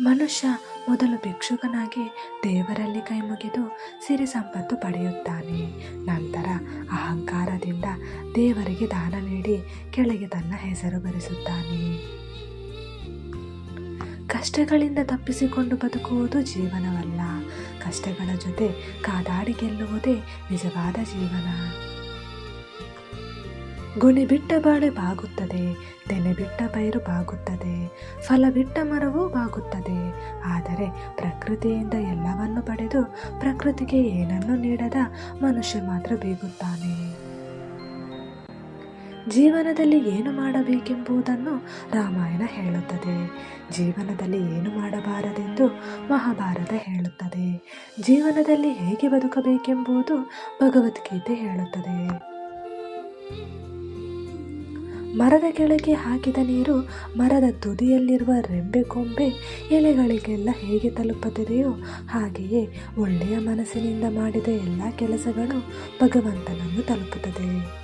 ಮನುಷ್ಯ ಮೊದಲು ಭಿಕ್ಷುಕನಾಗಿ ದೇವರಲ್ಲಿ ಕೈ ಮುಗಿದು ಸಿರಿ ಸಂಪತ್ತು ಪಡೆಯುತ್ತಾನೆ. ನಂತರ ಅಹಂಕಾರದಿಂದ ದೇವರಿಗೆ ದಾನ ನೀಡಿ ಕೆಳಗೆ ತನ್ನ ಹೆಸರು ಬರೆಸುತ್ತಾನೆ. ಕಷ್ಟಗಳಿಂದ ತಪ್ಪಿಸಿಕೊಂಡು ಬದುಕುವುದು ಜೀವನವಲ್ಲ. ಕಷ್ಟಗಳ ಜೊತೆ ಕಾದಾಡಿ ಗೆಲ್ಲುವುದೇ ನಿಜವಾದ ಜೀವನ. ಗುಣಿ ಬಿಟ್ಟ ಬಾಳೆ ಬಾಗುತ್ತದೆ, ತೆನೆ ಬಿಟ್ಟ ಪೈರು ಬಾಗುತ್ತದೆ, ಫಲ ಬಿಟ್ಟ ಮರವೂ ಬಾಗುತ್ತದೆ ಆದರೆ ಪ್ರಕೃತಿಯಿಂದ ಎಲ್ಲವನ್ನು ಪಡೆದು ಪ್ರಕೃತಿಗೆ ಏನನ್ನು ನೀಡದ ಮನುಷ್ಯ ಮಾತ್ರ ಬೀಗುತ್ತಾನೆ. ಜೀವನದಲ್ಲಿ ಏನು ಮಾಡಬೇಕೆಂಬುದನ್ನು ರಾಮಾಯಣ ಹೇಳುತ್ತದೆ. ಜೀವನದಲ್ಲಿ ಏನು ಮಾಡಬಾರದೆಂದು ಮಹಾಭಾರತ ಹೇಳುತ್ತದೆ. ಜೀವನದಲ್ಲಿ ಹೇಗೆ ಬದುಕಬೇಕೆಂಬುದು ಭಗವದ್ಗೀತೆ ಹೇಳುತ್ತದೆ. ಮರದ ಕೆಳಗೆ ಹಾಕಿದ ನೀರು ಮರದ ತುದಿಯಲ್ಲಿರುವ ರೆಂಬೆ ಕೊಂಬೆ ಎಲೆಗಳಿಗೆಲ್ಲ ಹೇಗೆ ತಲುಪುತ್ತದೆಯೋ ಹಾಗೆಯೇ ಒಳ್ಳೆಯ ಮನಸ್ಸಿನಿಂದ ಮಾಡಿದ ಎಲ್ಲ ಕೆಲಸಗಳು ಭಗವಂತನನ್ನು ತಲುಪುತ್ತದೆ.